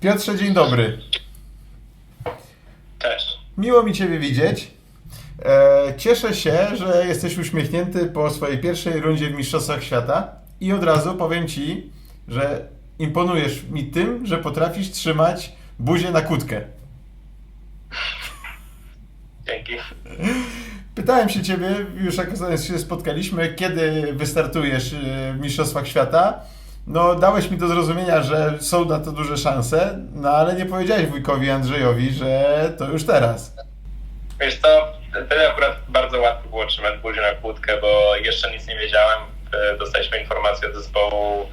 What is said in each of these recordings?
Piotrze, dzień dobry. Cześć. Miło mi Ciebie widzieć. E, cieszę się, że jesteś uśmiechnięty po swojej pierwszej rundzie w Mistrzostwach Świata i od razu powiem Ci, że imponujesz mi tym, że potrafisz trzymać buzię na kłódkę. Dzięki. Pytałem się Ciebie, już jak się spotkaliśmy, kiedy wystartujesz e, w Mistrzostwach Świata. No, dałeś mi do zrozumienia, że są na to duże szanse, no ale nie powiedziałeś wujkowi Andrzejowi, że to już teraz. Wiesz co, wtedy akurat bardzo łatwo było trzymać buzię na kłódkę, bo jeszcze nic nie wiedziałem. E, Dostaliśmy informację od zespołu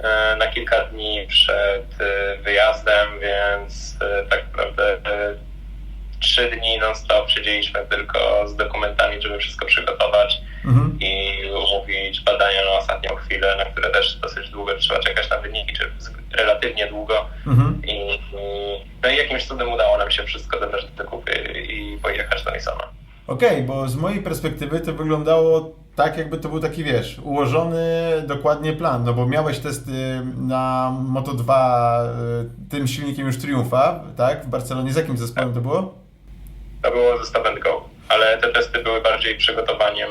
e, na kilka dni przed e, wyjazdem, więc tak naprawdę trzy dni non-stop siedzieliśmy tylko z dokumentami, żeby wszystko przygotować Mhm. i umówić badania na ostatnią chwilę, na które też dosyć długo trzeba czekać na wyniki, czy relatywnie długo. Mhm. I, i, no i jakimś cudem udało nam się wszystko dobrać do kupy i pojechać do Nisana. Okej, bo z mojej perspektywy to wyglądało tak, jakby to był taki, wiesz, ułożony dokładnie plan, no bo miałeś testy na Moto2 y, tym silnikiem już Triumfa, tak? W Barcelonie. Z jakim zespołem to było? To było ze Stop and Go, ale te testy były bardziej przygotowaniem,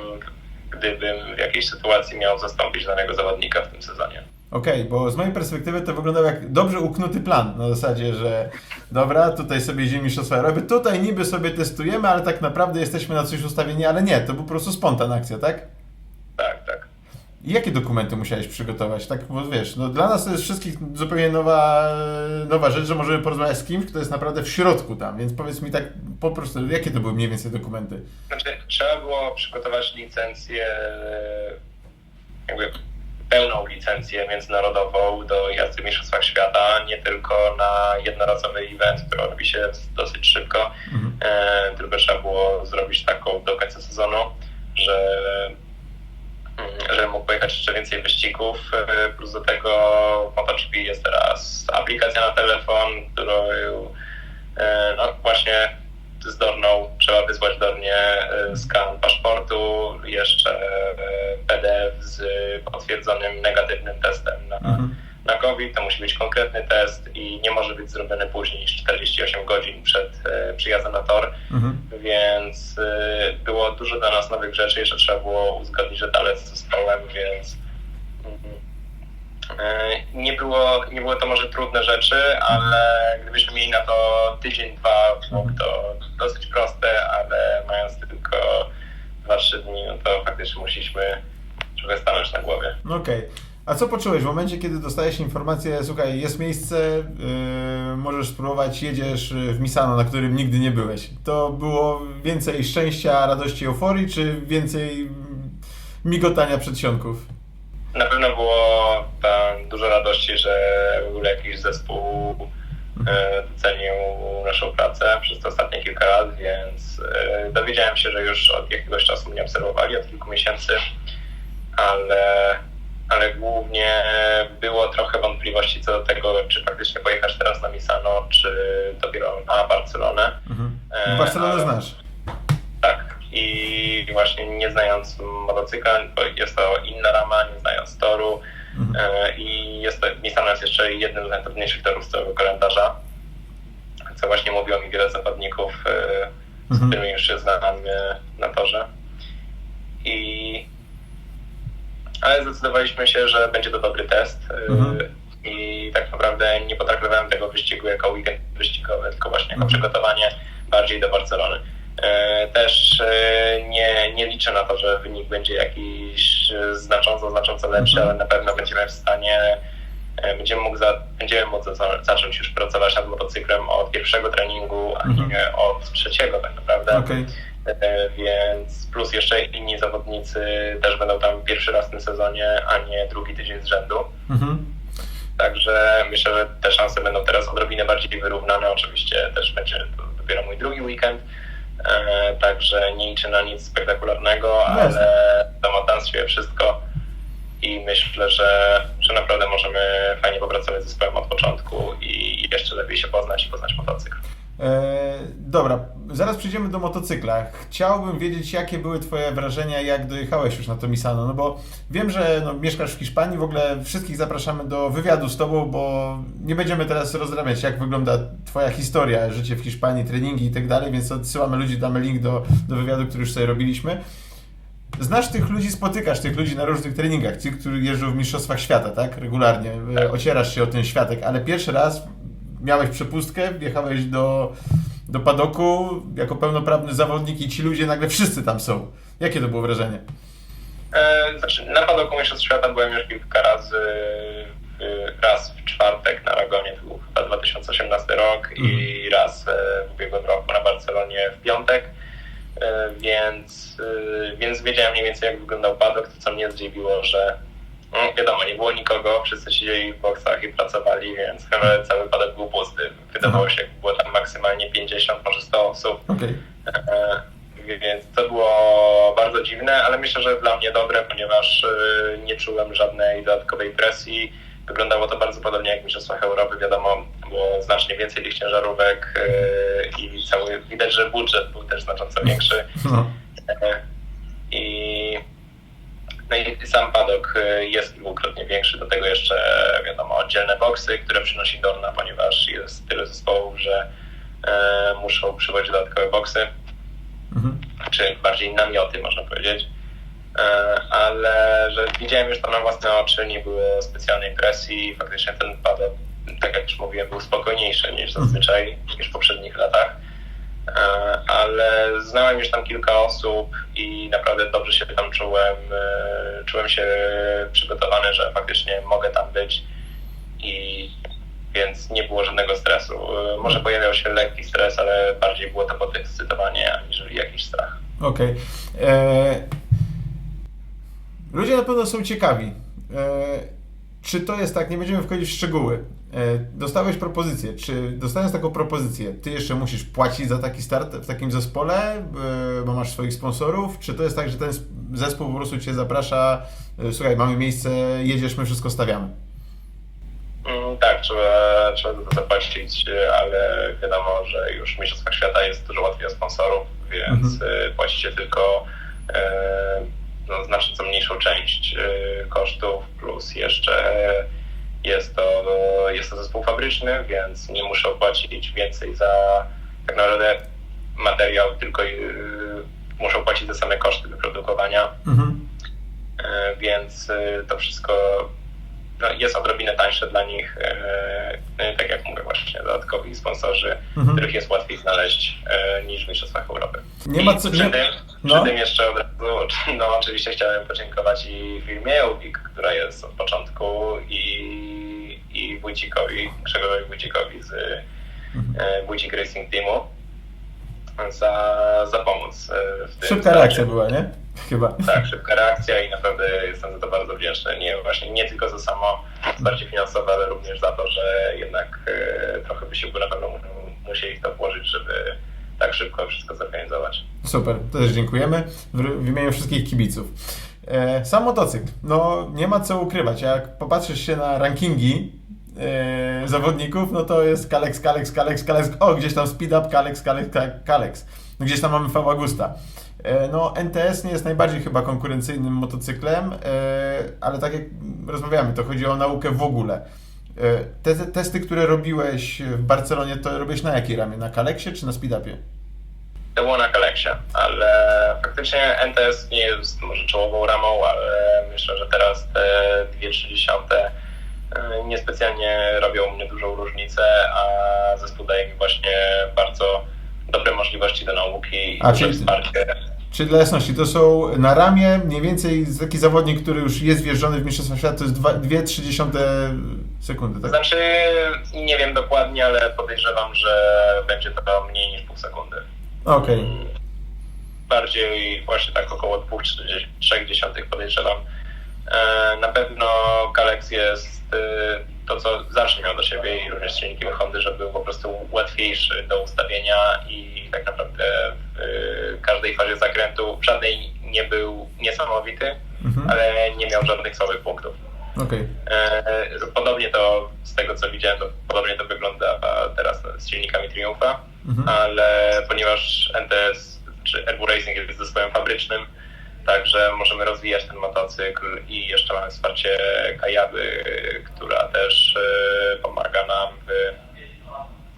gdybym w jakiejś sytuacji miał zastąpić danego zawodnika w tym sezonie. Okej, bo z mojej perspektywy to wyglądał jak dobrze uknuty plan, na zasadzie, że dobra, tutaj sobie jeździmy Europy, tutaj niby sobie testujemy, ale tak naprawdę jesteśmy na coś ustawieni, ale nie, to był po prostu spontan akcja, tak. I jakie dokumenty musiałeś przygotować? Tak, bo wiesz, no dla nas to jest wszystkich zupełnie nowa, nowa rzecz, że możemy porozmawiać z kimś, kto jest naprawdę w środku tam, więc powiedz mi tak po prostu, jakie to były mniej więcej dokumenty? Znaczy, trzeba było przygotować licencję, jakby pełną licencję międzynarodową do jazdy w Mistrzostwach Świata, nie tylko na jednorazowy event, który robi się dosyć szybko, Mhm. e, tylko trzeba było zrobić taką do końca sezonu, że mm, że mógł pojechać jeszcze więcej wyścigów. E, Plus do tego MotoGP jest teraz aplikacja na telefon, którą e, no właśnie zdorną trzeba wysłać dornie e, skan paszportu, jeszcze PDF z potwierdzonym negatywnym testem na, Mhm. Na COVID. To musi być konkretny test i nie może być zrobiony później niż 48 godzin przed e, przyjazdem na tor Mhm. więc y, było dużo dla nas nowych rzeczy, jeszcze trzeba było uzgodnić detale z zespołem, więc mm, y, nie było, nie było to może trudne rzeczy, ale gdybyśmy mieli na to tydzień, dwa, byłoby to dosyć proste, ale mając tylko 2-3 dni, no to faktycznie musieliśmy trochę stanąć na głowie. No Okej. A co poczułeś w momencie, kiedy dostajesz informację, słuchaj, jest miejsce, yy, możesz spróbować, jedziesz w Misano, na którym nigdy nie byłeś. To było więcej szczęścia, radości, euforii, czy więcej migotania przedsionków? Na pewno było tam dużo radości, że w ogóle jakiś zespół e, docenił naszą pracę przez te ostatnie kilka lat, więc e, dowiedziałem się, że już od jakiegoś czasu mnie obserwowali, od kilku miesięcy, ale, ale głównie było trochę wątpliwości co do tego, czy faktycznie pojechać teraz na Misano, czy dopiero na Barcelonę. Mhm. E, Barcelonę ale- znasz. tak. I właśnie nie znając motocykla, bo jest to inna rama, nie znając toru Mhm. e, i jest Nissan jest jeszcze jednym z najtrudniejszych torów z całego kalendarza, co właśnie mówiło mi wiele zawodników, e, z Mhm. którymi już się znam e, na torze. I ale zdecydowaliśmy się, że będzie to dobry test. e, Mhm. I tak naprawdę nie potraktowałem tego wyścigu jako weekend wyścigowy, tylko właśnie jako Mhm. przygotowanie bardziej do Barcelony. E, Też e, nie, nie liczę na to, że wynik będzie jakiś znacząco, znacząco lepszy, Mhm. ale na pewno będziemy w stanie, będziemy, mógł za, będziemy móc za, zacząć już pracować nad motocyklem od pierwszego treningu, a Mhm. nie od trzeciego tak naprawdę. Okej. E, Więc plus jeszcze inni zawodnicy też będą tam pierwszy raz w tym sezonie, a nie drugi tydzień z rzędu. Mhm. Także myślę, że te szanse będą teraz odrobinę bardziej wyrównane. Oczywiście też będzie to dopiero mój drugi weekend, e, także nie liczę na nic spektakularnego, Jasne. ale sobie wszystko i myślę, że, że naprawdę możemy fajnie popracować z zespołem od początku i jeszcze lepiej się poznać i poznać motocykl. E, dobra, zaraz przejdziemy do motocykla. Chciałbym wiedzieć, jakie były Twoje wrażenia, jak dojechałeś już na to Misano, no bo wiem, że no, mieszkasz w Hiszpanii, w ogóle wszystkich zapraszamy do wywiadu z Tobą, bo nie będziemy teraz rozrabiać, jak wygląda Twoja historia, życie w Hiszpanii, treningi i tak dalej, więc odsyłamy ludzi, damy link do, do wywiadu, który już sobie robiliśmy. Znasz tych ludzi, spotykasz tych ludzi na różnych treningach, ci, którzy jeżdżą w Mistrzostwach Świata, tak? Regularnie, e, ocierasz się o ten światek, ale pierwszy raz miałeś przepustkę, wjechałeś do, do padoku jako pełnoprawny zawodnik i ci ludzie nagle wszyscy tam są. Jakie to było wrażenie? E, Znaczy, na padoku Mistrzostw Świata byłem już kilka razy. Raz w czwartek na Aragonie, to był chyba 2018 rok, i raz e, w ubiegłym roku na Barcelonie w piątek. E, Więc, e, więc wiedziałem mniej więcej, jak wyglądał padok. To, co mnie zdziwiło, że no, wiadomo, nie było nikogo, wszyscy siedzieli w boksach i pracowali, więc chyba cały padok był pusty. Wydawało się, jakby było tam maksymalnie 50, może 100 osób. Okej. E, Więc to było bardzo dziwne, ale myślę, że dla mnie dobre, ponieważ e, nie czułem żadnej dodatkowej presji. Wyglądało to bardzo podobnie jak w Mistrzostwach Europy. Wiadomo, było znacznie więcej tych ciężarówek e, i cały, widać, że budżet był też znacząco większy. No. E, I, no i sam padok e, jest dwukrotnie większy, do tego jeszcze wiadomo oddzielne boksy, które przynosi Dorna, ponieważ jest tyle zespołów, że e, muszą przywozić dodatkowe boksy Mhm. czy bardziej namioty, można powiedzieć. E, Ale że widziałem już to na własne oczy, nie było specjalnej presji. Faktycznie ten padok, tak jak już mówiłem, był spokojniejszy niż zazwyczaj, niż w poprzednich latach. E, Ale znałem już tam kilka osób i naprawdę dobrze się tam czułem. E, Czułem się przygotowany, że faktycznie mogę tam być i więc nie było żadnego stresu. E, Może pojawiał się lekki stres, ale bardziej było to podekscytowanie aniżeli jakiś strach. Okej. E, Ludzie na pewno są ciekawi. Czy to jest tak, nie będziemy wchodzić w szczegóły. E, Dostałeś propozycję. Czy dostając taką propozycję, ty jeszcze musisz płacić za taki start w takim zespole, e, bo masz swoich sponsorów? Czy to jest tak, że ten zespół po prostu cię zaprasza, e, słuchaj, mamy miejsce, jedziesz, my wszystko stawiamy? Mm, Tak, trzeba, trzeba za to zapłacić, ale wiadomo, że już w Mistrzostwach Świata jest dużo łatwiej o sponsorów, więc mhm. płacicie tylko no, znacząco mniejszą część kosztów, plus jeszcze jest to, jest to zespół fabryczny, więc nie muszę płacić więcej za tak naprawdę materiał, tylko e, muszą płacić za same koszty wyprodukowania, Mhm. e, więc e, to wszystko no, jest odrobinę tańsze dla nich, e, no tak jak mówię właśnie, dodatkowi sponsorzy, Mhm. których jest łatwiej znaleźć e, niż w Mistrzostwach Europy. Nie ma I co- przy, nie- tym, no. przy tym jeszcze od razu, no oczywiście chciałem podziękować i firmie Eubik, która jest od początku i, i Wójcikowi, Grzegorzowi Wójcikowi z Mhm. e, Wójcik Racing Teamu za, za pomoc e, w tym Szybka starcie. reakcja była, nie? Chyba. Tak, szybka reakcja i naprawdę jestem za to bardzo wdzięczny. Nie, właśnie nie tylko za samo wsparcie finansowe, ale również za to, że jednak e, trochę wysiłku na pewno mu- musieli w to włożyć, żeby tak szybko wszystko zorganizować. Super, też dziękujemy w, w imieniu wszystkich kibiców. E, sam motocykl, no nie ma co ukrywać. Jak popatrzysz się na rankingi e, zawodników, no to jest Kalex, Kalex, Kalex, Kalex. O, gdzieś tam Speed Up, Kalex, Kalex, Ka- Kalex. No, gdzieś tam mamy V Augusta. E, no NTS nie jest najbardziej chyba konkurencyjnym motocyklem, e, ale tak jak rozmawiamy, to chodzi o naukę w ogóle. Te te testy, które robiłeś w Barcelonie, to robiłeś na jakiej ramie? Na Kaleksie czy na Speed Upie? To było na Collection, ale faktycznie NTS nie jest może czołową ramą, ale myślę, że teraz te 2,3 e, niespecjalnie robią u mnie dużą różnicę, a zespół daje mi właśnie bardzo dobre możliwości do nauki i A, duże czyli- wsparcie. Czyli dla jasności, to są na ramię mniej więcej taki zawodnik, który już jest wjeżdżony w Mistrzostwa Świata, to jest 2,3 sekundy, tak? znaczy, nie wiem dokładnie, ale podejrzewam, że będzie to mniej niż pół sekundy. Okej. Mm, Bardziej właśnie tak około 2,3 podejrzewam. E, Na pewno Kalex jest e, to, co zawsze miał do siebie i również silnikiem Hondy, że był po prostu łatwiejszy do ustawienia i tak naprawdę w e, każdej fazie zakrętu w żadnej nie był niesamowity, Mhm. ale nie miał żadnych słabych punktów. Okej. E, Podobnie to, z tego co widziałem, to podobnie to wygląda teraz z silnikami Triumfa. Mhm. ale ponieważ NTS czy Airbu Racing jest zespołem fabrycznym, także możemy rozwijać ten motocykl i jeszcze mamy wsparcie Kajaby, która też e, pomaga nam w,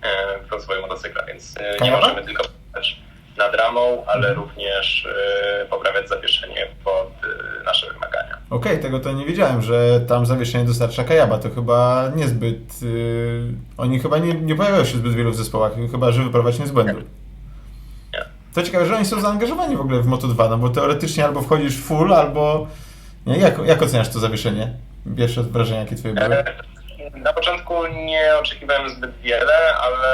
e, w rozwoju motocykla, więc e, nie możemy tylko pracować nad ramą, ale również e, poprawiać zawieszenie pod nasze wymagania. Okej, tego to nie wiedziałem, że tam zawieszenie dostarcza Kajaba. To chyba niezbyt. Oni chyba nie, nie pojawiają się zbyt wielu w zespołach, chyba że wyprowadzenie z błędu. Ciekawe, że oni są zaangażowani w ogóle w Moto2, no bo teoretycznie albo wchodzisz full, albo. Nie, jak, jak oceniasz to zawieszenie? Pierwsze wrażenia, jakie twoje były? E, Na początku nie oczekiwałem zbyt wiele, ale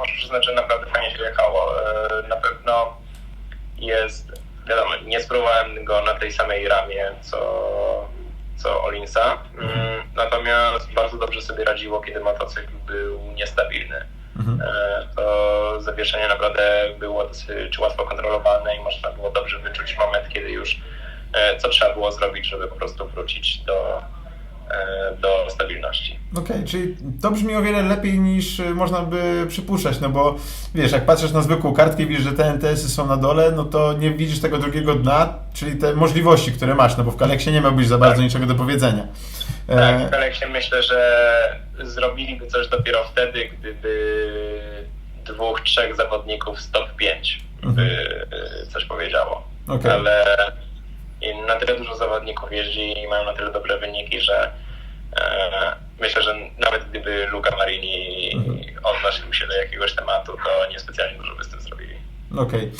muszę przyznać, że naprawdę fajnie się jechało. E, Na pewno jest, wiadomo, nie spróbowałem go na tej samej ramie co, co Olinsa, Mm, natomiast bardzo dobrze sobie radziło, kiedy motocykl był niestabilny. Mhm. E, To zawieszenie naprawdę było dosyć łatwo kontrolowane i można było dobrze wyczuć moment, kiedy już e, co trzeba było zrobić, żeby po prostu wrócić do, e, do stabilności. Okej, czyli to brzmi o wiele lepiej niż można by przypuszczać, no bo wiesz, jak patrzysz na zwykłą kartkę i widzisz, że te NTS-y są na dole, no to nie widzisz tego drugiego dna, czyli te możliwości, które masz, no bo w Kaleksie nie miałbyś za bardzo Tak. niczego do powiedzenia. Tak, E, w Kaleksie myślę, że zrobiliby coś dopiero wtedy, gdyby dwóch, trzech zawodników z top 5 by e, coś powiedziało. Okej. Ale na tyle dużo zawodników jeździ i mają na tyle dobre wyniki, że e, myślę, że nawet gdyby Luca Marini Mhm. odnosił się do jakiegoś tematu, to niespecjalnie dużo by z tym zrobili. Okej.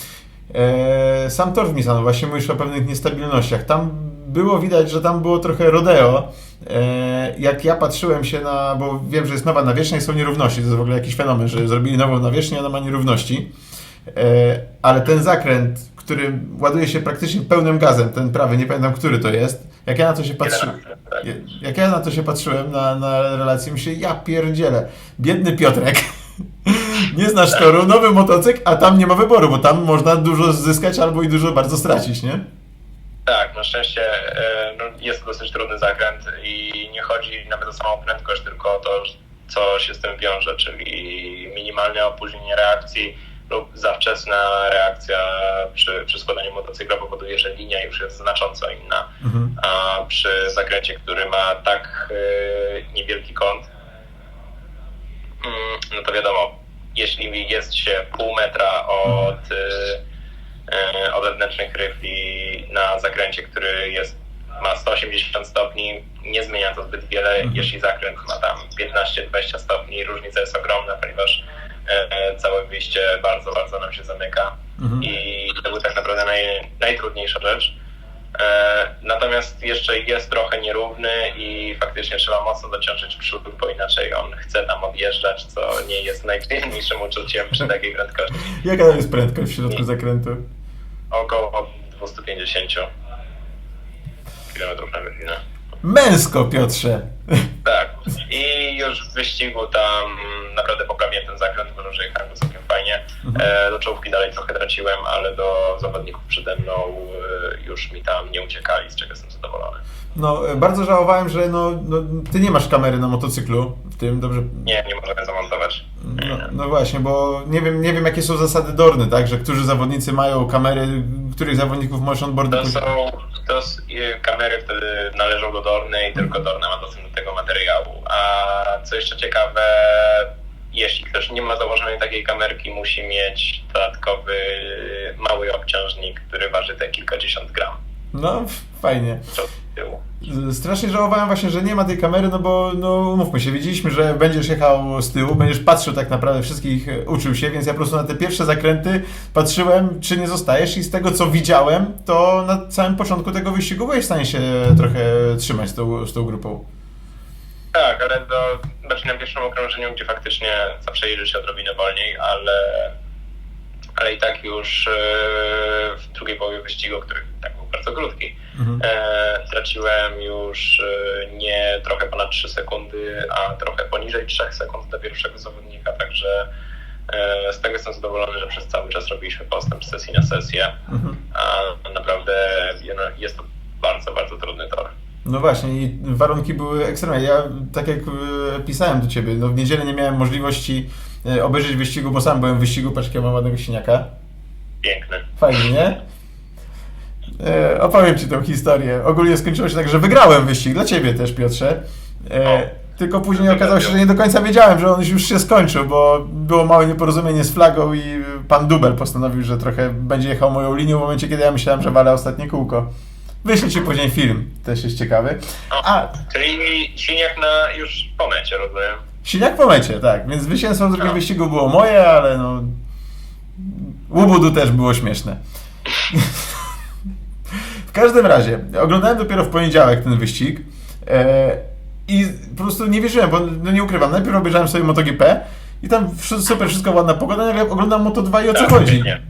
E, Sam tor w Misano, właśnie mówisz o pewnych niestabilnościach. Tam było widać, że tam było trochę rodeo. E, Jak ja patrzyłem się na, bo wiem, że jest nowa nawierzchnia i są nierówności, to jest w ogóle jakiś fenomen, że zrobili nową nawierzchnię, ona ma nierówności. E, Ale ten zakręt, który ładuje się praktycznie pełnym gazem, ten prawy, nie pamiętam, który to jest. Jak ja na to się patrzyłem, 11, jak ja na to się patrzyłem, na, na relację, myślę, ja pierdzielę, biedny Piotrek, nie znasz toru, nowy motocykl, a tam nie ma wyboru, bo tam można dużo zyskać albo i dużo bardzo stracić, nie? Tak, na szczęście e, no, jest to dosyć trudny zakręt i nie chodzi nawet o samą prędkość, tylko o to, co się z tym wiąże, czyli minimalne opóźnienie reakcji lub za wczesna reakcja przy, przy składaniu motocykla powoduje, że linia już jest znacząco inna. Mhm. A przy zakręcie, który ma tak e, niewielki kąt, mm, no to wiadomo, jeśli jest się pół metra od, e, e, od wewnętrznych ryfli na zakręcie, który jest, ma 180 stopni, nie zmienia to zbyt wiele. Mhm. Jeśli zakręt ma tam 15-20 stopni, różnica jest ogromna, ponieważ e, całe wyjście bardzo, bardzo nam się zamyka. Mhm. I to był tak naprawdę naj, najtrudniejsza rzecz. E, Natomiast jeszcze jest trochę nierówny i faktycznie trzeba mocno dociążyć przód, bo inaczej on chce tam odjeżdżać, co nie jest najprzyjemniejszym uczuciem przy takiej prędkości. Jaka tam jest prędkość w środku zakrętu? Około 250 km na godzinę. Męsko, Piotrze! Tak. I już w wyścigu tam naprawdę poprawiłem ten zakręt, bo że jechałem go całkiem fajnie. E, do czołówki dalej trochę traciłem, ale do zawodników przede mną e, już mi tam nie uciekali, z czego jestem zadowolony. No, e, bardzo żałowałem, że no, no, ty nie masz kamery na motocyklu tym, dobrze? Nie, nie możemy zamontować. No, no właśnie, bo nie wiem, nie wiem jakie są zasady Dorny, tak? Że którzy zawodnicy mają kamery, których zawodników możesz onboardy To są to kamery wtedy należą do Dorny i tylko Dorna ma dostęp do tego materiału. A co jeszcze ciekawe, jeśli ktoś nie ma założonej takiej kamerki, musi mieć dodatkowy mały obciążnik, który waży te kilkadziesiąt gram. No, fajnie. Tyłu. Strasznie żałowałem właśnie, że nie ma tej kamery, no bo no mówmy się, wiedzieliśmy, że będziesz jechał z tyłu, będziesz patrzył tak naprawdę wszystkich, e, uczył się, więc ja po prostu na te pierwsze zakręty patrzyłem, czy nie zostajesz i z tego co widziałem, to na samym początku tego wyścigu byłeś w stanie się trochę trzymać z tą, z tą grupą. Tak, ale do, znaczy na pierwszym okrążeniu, gdzie faktycznie zawsze jedzie się odrobinę wolniej, ale, ale i tak już e, w drugiej połowie wyścigu, który tak bardzo krótki, Mhm. e, traciłem już e, nie trochę ponad 3 sekundy, a trochę poniżej 3 sekund dla pierwszego zawodnika, także e, z tego jestem zadowolony, że przez cały czas robiliśmy postęp z sesji na sesję, Mhm. a naprawdę jest to bardzo, bardzo trudny tor. No właśnie, i warunki były ekstremalne. Ja, tak jak e, pisałem do ciebie, no w niedzielę nie miałem możliwości e, obejrzeć wyścigu, bo sam byłem w wyścigu, jakiego mam ładnego siniaka. Piękny. Fajnie, nie? E, opowiem Ci tą historię. Ogólnie skończyło się tak, że wygrałem wyścig, dla Ciebie też Piotrze. E, tylko później okazało się, że nie do końca wiedziałem, że on już się skończył, bo było małe nieporozumienie z flagą i pan Dubel postanowił, że trochę będzie jechał moją linią w momencie, kiedy ja myślałem, że walę ostatnie kółko. Wyślę Ci później film, też jest ciekawy. A, Czyli siniak na już po mecie, rozumiem. Siniak po mecie, tak. Więc zwycięstwo w drugim No. wyścigu było moje, ale no... Łubudu też było śmieszne. w każdym razie, oglądałem dopiero w poniedziałek ten wyścig e, i po prostu nie wierzyłem, bo no nie ukrywam, najpierw obejrzałem sobie MotoGP i tam super, wszystko ładna pogoda, nagle oglądam Moto2 i o co Tak, chodzi? pięknie.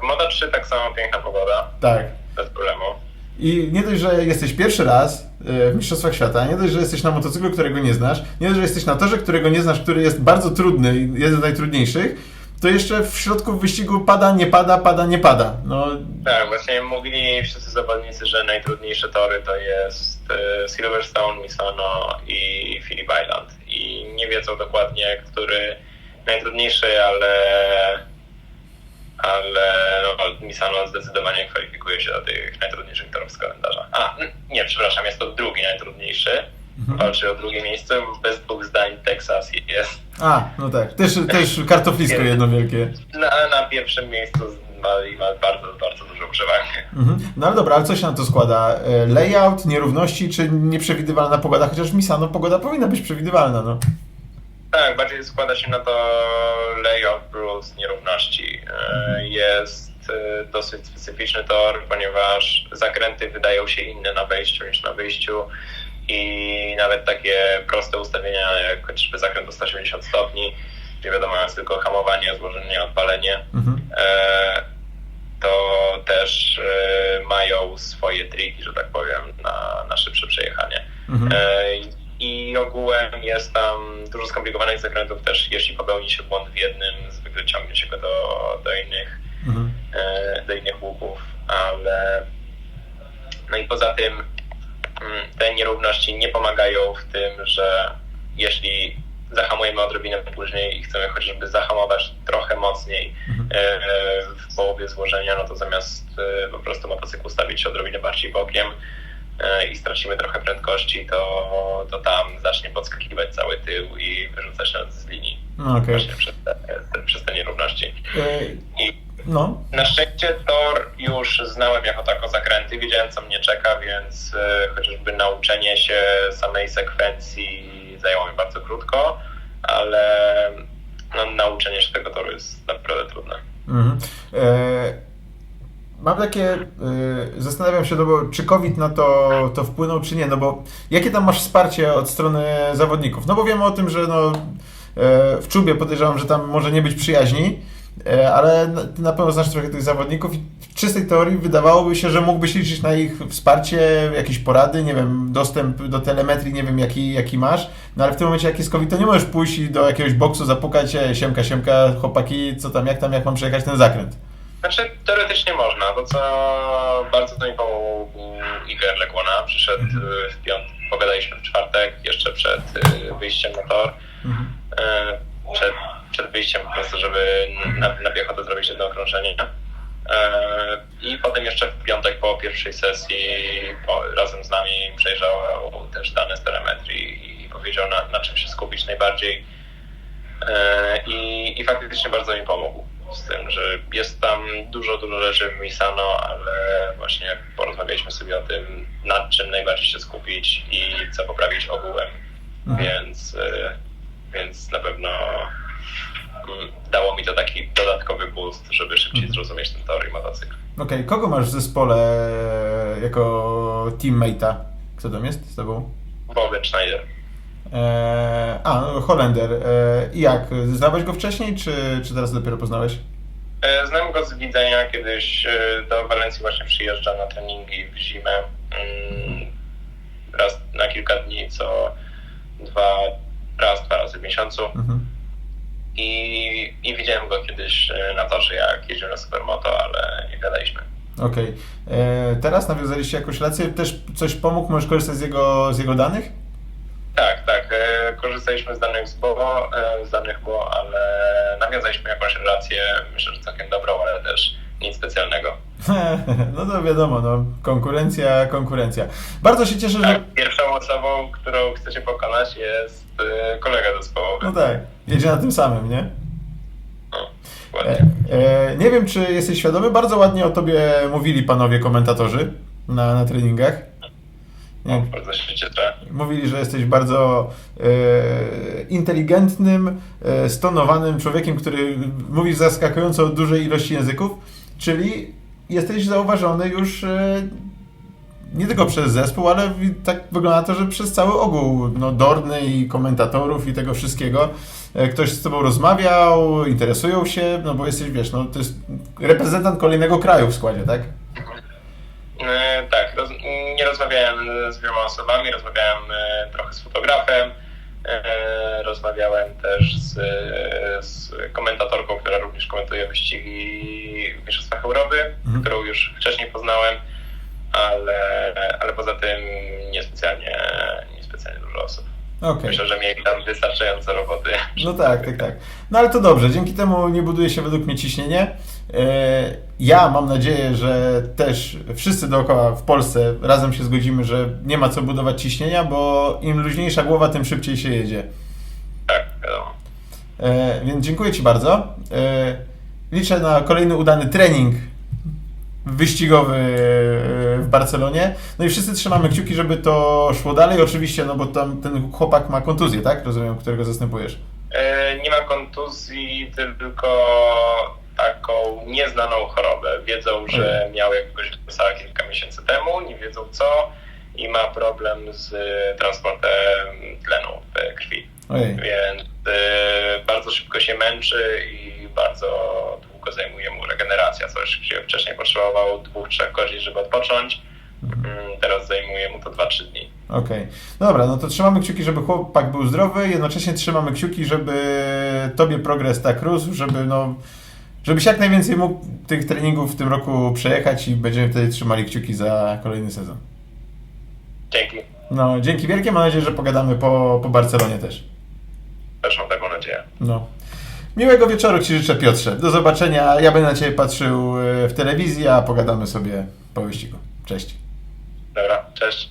W Moto 3 tak samo piękna pogoda, Tak. bez problemu. I nie dość, że jesteś pierwszy raz e, w Mistrzostwach Świata, nie dość, że jesteś na motocyklu, którego nie znasz, nie dość, że jesteś na torze, którego nie znasz, który jest bardzo trudny jeden z najtrudniejszych, to jeszcze w środku wyścigu pada, nie pada, pada, nie pada. No, Tak, właśnie mówili wszyscy zawodnicy, że najtrudniejsze tory to jest e, Silverstone, Misano i Phillip Island. I nie wiedzą dokładnie, który najtrudniejszy, ale ale no, Misano zdecydowanie kwalifikuje się do tych najtrudniejszych torów z kalendarza. A, n- nie, przepraszam, jest to drugi najtrudniejszy. Walczy o drugie miejsce. Bez dwóch zdań Teksas jest a, no tak, też, też kartoflisko jedno wielkie. na, na pierwszym miejscu ma, ma bardzo, bardzo dużą przewagę. Mhm. No ale dobra, ale co się na to składa? E, Layout, nierówności czy nieprzewidywalna pogoda? Chociaż w Misano pogoda powinna być przewidywalna, no. Tak, bardziej składa się na to layout plus nierówności. E, Jest e, dosyć specyficzny tor, ponieważ zakręty wydają się inne na wejściu niż na wyjściu i nawet takie proste ustawienia jak chociażby zakręt o 180 stopni, gdzie wiadomo jest tylko hamowanie, złożenie, odpalenie, Mhm. e, to też e, mają swoje triki, że tak powiem, na, na szybsze przejechanie. Mhm. E, I ogółem jest tam dużo skomplikowanych zakrętów też, jeśli popełni się błąd w jednym, zwykle ciągnie się go do, do innych Mhm. do innych łuków, ale no i poza tym te nierówności nie pomagają w tym, że jeśli zahamujemy odrobinę później i chcemy chociażby zahamować trochę mocniej Mhm. e, w połowie złożenia, no to zamiast e, po prostu motocykl ustawić się odrobinę bardziej bokiem e, i stracimy trochę prędkości, to, to tam zacznie podskakiwać cały tył i wyrzucać nas z linii No, okej. właśnie przez te, przez te nierówności. I No, na szczęście tor już znałem jako tako zakręty, wiedziałem co mnie czeka, więc e, chociażby nauczenie się samej sekwencji zajęło mi bardzo krótko, ale no, nauczenie się tego toru jest naprawdę trudne. Mhm. E, mam takie, e, zastanawiam się, no bo czy COVID na to, to wpłynął, czy nie, no bo jakie tam masz wsparcie od strony zawodników? No bo wiemy o tym, że no, e, w czubie podejrzewam, że tam może nie być przyjaźni, ale na, pewno znasz trochę tych zawodników i w czystej teorii wydawałoby się, że mógłbyś liczyć na ich wsparcie, jakieś porady, nie wiem, dostęp do telemetrii, nie wiem jaki, jaki masz, no ale w tym momencie jak jest COVID, to nie możesz pójść i do jakiegoś boksu zapukać, e, siemka, siemka, chłopaki, co tam, jak tam, jak mam przejechać ten zakręt. Znaczy, teoretycznie można. To, co bardzo to mi pomógł Igor Ległona. Przyszedł Mhm. y, w piątek, pogadaliśmy w czwartek, jeszcze przed y, wyjściem na tor. Mhm. Przed, przed wyjściem po prostu, żeby na, na piechotę zrobić jedno okrążenie. E, I potem jeszcze w piątek po pierwszej sesji po, razem z nami przejrzał też dane z telemetrii i powiedział na, na czym się skupić najbardziej. E, I, I faktycznie bardzo mi pomógł z tym, że jest tam dużo, dużo rzeczy w Misano, ale właśnie porozmawialiśmy sobie o tym, nad czym najbardziej się skupić i co poprawić ogółem. Mhm. Więc, e, więc na pewno mm, dało mi to taki dodatkowy boost, żeby szybciej Mhm. zrozumieć ten tor i motocykl. Okej, kogo masz w zespole jako teammate'a? Kto tam jest z tobą? Bobby Schneider. Eee, a, no, Holender. Eee, I jak? Znałeś go wcześniej, czy, czy teraz dopiero poznałeś? E, Znam go z widzenia, kiedyś e, do Walencji właśnie przyjeżdża na treningi w zimę. Mm, Raz na kilka dni, co dwa, raz, dwa razy w miesiącu. Mhm. I, I widziałem go kiedyś e, na torze, jak jeździł na Supermoto, ale nie gadaliśmy. Okej. Eee, teraz nawiązaliście jakąś relację? Też coś pomógł? Możesz korzystać z jego, z jego danych? Tak, tak. e, Korzystaliśmy z danych z Bo, e, z danych Bo, ale nawiązaliśmy jakąś relację, myślę, że całkiem dobrą, ale też nic specjalnego. No to wiadomo, no, konkurencja, konkurencja. Bardzo się cieszę, że... Tak, pierwszą osobą, którą chcecie pokonać jest kolega zespołowy. No tak, jedzie na tym samym, nie? No, E, ładnie. e, nie wiem, czy jesteś świadomy, bardzo ładnie o tobie mówili panowie komentatorzy na, na treningach. Nie, wiem, Bardzo się cieszę. mówili, że jesteś bardzo e, inteligentnym, e, stonowanym człowiekiem, który mówi zaskakująco dużej ilości języków, czyli jesteś zauważony już e, nie tylko przez zespół, ale tak wygląda to, że przez cały ogół no, Dorny i komentatorów i tego wszystkiego. E, Ktoś z tobą rozmawiał, interesują się, no bo jesteś, wiesz, no to jest reprezentant kolejnego kraju w składzie, tak? E, Tak, roz, nie rozmawiałem z wieloma osobami, rozmawiałem e, trochę z fotografem, e, rozmawiałem też z, z komentatorką, która również komentuje wyścigi w Mistrzostwach Europy, Mhm. którą już wcześniej poznałem, ale, ale poza tym niespecjalnie, niespecjalnie dużo osób. Okej. Myślę, że mieli tam wystarczająco roboty. No tak, tak, tak. No ale to dobrze, dzięki temu nie buduje się według mnie ciśnienie. E, Ja mam nadzieję, że też wszyscy dookoła w Polsce razem się zgodzimy, że nie ma co budować ciśnienia, bo im luźniejsza głowa, tym szybciej się jedzie. Tak, wiadomo. E, Więc dziękuję Ci bardzo. E, Liczę na kolejny udany trening wyścigowy e, w Barcelonie. No i wszyscy trzymamy kciuki, żeby to szło dalej. Oczywiście, no bo tam ten chłopak ma kontuzję, tak? Rozumiem, którego zastępujesz. E, Nie ma kontuzji, tylko taką nieznaną chorobę. Wiedzą, że miał jakiegoś wirusa kilka miesięcy temu, nie wiedzą co i ma problem z transportem tlenu w krwi. Ojej. Więc e, bardzo szybko się męczy i bardzo długo zajmuje mu regeneracja. Coś, gdzie wcześniej potrzebował dwóch, trzech godzin, żeby odpocząć. Mm, Teraz zajmuje mu to 2-3 dni. Okej. Dobra, no to trzymamy kciuki, żeby chłopak był zdrowy, jednocześnie trzymamy kciuki, żeby tobie progres tak rósł, żeby no, żebyś jak najwięcej mógł tych treningów w tym roku przejechać i będziemy wtedy trzymali kciuki za kolejny sezon. Dzięki. No, dzięki wielkie, mam nadzieję, że pogadamy po, po Barcelonie też. Też mam taką nadzieję. No. Miłego wieczoru Ci życzę, Piotrze. Do zobaczenia. Ja będę na Ciebie patrzył e, w telewizji, a pogadamy sobie po wyścigu. Cześć. Dobra, cześć.